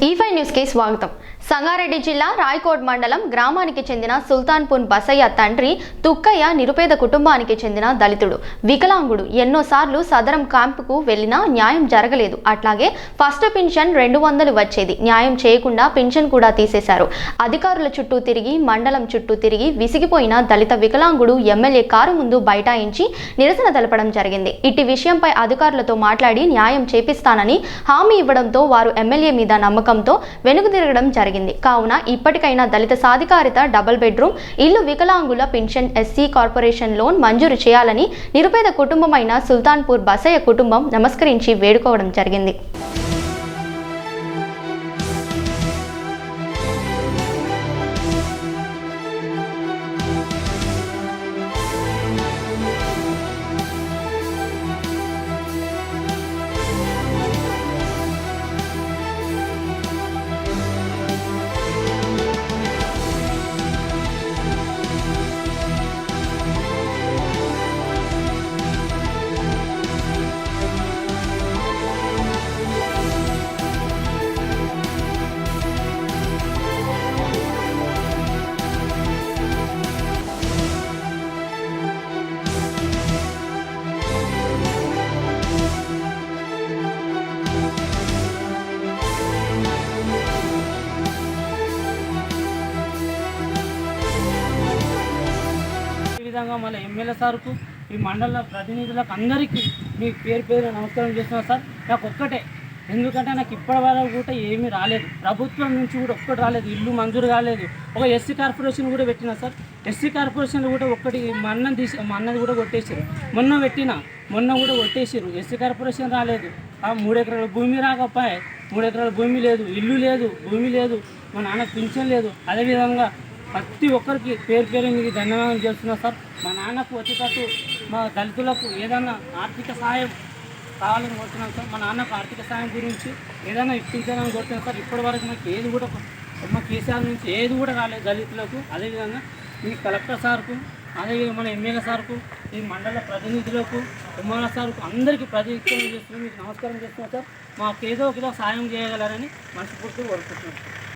ఈఫై న్యూస్కి స్వాగతం. సంగారెడ్డి జిల్లా రాయకోట్ మండలం గ్రామానికి చెందిన సుల్తాన్పూర్ బసయ్య తండ్రి తుక్కయ్య నిరుపేద కుటుంబానికి చెందిన దళితుడు. వికలాంగుడు. ఎన్నోసార్లు సదరం క్యాంపుకు వెళ్ళినా న్యాయం జరగలేదు. అట్లాగే ఫస్ట్ పింఛన్ రెండు వందలు వచ్చేది. న్యాయం చేయకుండా పింఛన్ కూడా తీసేశారు. అధికారుల చుట్టూ తిరిగి మండలం చుట్టూ తిరిగి విసిగిపోయిన దళిత వికలాంగుడు ఎమ్మెల్యే కారు ముందు బైఠాయించి నిరసన తెలపడం జరిగింది. ఇట్టి విషయంపై అధికారులతో మాట్లాడి న్యాయం చేపిస్తానని హామీ ఇవ్వడంతో వారు ఎమ్మెల్యే మీద నమ్మకంతో వెనుక తిరగడం జరిగింది. కావున ఇప్పటికైనా దళిత సాధికారిత డబుల్ బెడ్రూమ్ ఇల్లు వికలాంగుల పెన్షన్ ఎస్సీ కార్పొరేషన్ లోన్ మంజూరు చేయాలని నిరుపేద కుటుంబమైన సుల్తాన్పూర్ బసయ్య కుటుంబం నమస్కరించి వేడుకోవడం జరిగింది. విధంగా మళ్ళీ ఎమ్మెల్యే సార్కు ఈ మండల ప్రతినిధులకు అందరికీ మీ పేరు పేరు నమస్కారం చేస్తున్నాను సార్. నాకు ఒక్కటే. ఎందుకంటే నాకు ఇప్పటి వరకు కూడా ఏమీ రాలేదు. ప్రభుత్వం నుంచి కూడా ఒక్కటి రాలేదు. ఇల్లు మంజూరు కాలేదు. ఒక ఎస్సీ కార్పొరేషన్ కూడా పెట్టినా సార్. ఎస్సీ కార్పొరేషన్ కూడా ఒక్కటి మన్న తీసి మన్నది కూడా కొట్టేసారు మొన్న పెట్టిన మొన్న కూడా కొట్టేసారు ఎస్సీ కార్పొరేషన్ రాలేదు. ఆ మూడు ఎకరాల భూమి రాకపోయే మూడు ఎకరాల భూమి లేదు ఇల్లు లేదు భూమి లేదు మా నాన్న పింఛన్ లేదు. అదేవిధంగా ప్రతి ఒక్కరికి పేరు పేరు మీకు ధన్యవాదాలు చేస్తున్నా సార్. మా నాన్నకు వచ్చేటట్టు మా దళితులకు ఏదైనా ఆర్థిక సహాయం కావాలని కోరుతున్నాను సార్. మా నాన్నకు ఆర్థిక సహాయం గురించి ఏదైనా ఇప్పించాలని కోరుతున్నాను సార్. ఇప్పటి వరకు మాకు ఏది కూడా మా కేసీఆర్ నుంచి ఏది కూడా రాలేదు దళితులకు. అదేవిధంగా మీ కలెక్టర్ సార్కు అదేవిధంగా మన ఎమ్మెల్యే సార్కు ఈ మండల ప్రతినిధులకు ఉమ్మాల సార్కు అందరికీ ప్రతినిధిత్వం చేస్తున్నాం. మీకు నమస్కారం చేస్తున్నాం సార్. మాకు ఏదో ఒకదో సాయం చేయగలరని మనస్ఫూర్తిగా కోరుకుంటున్నాను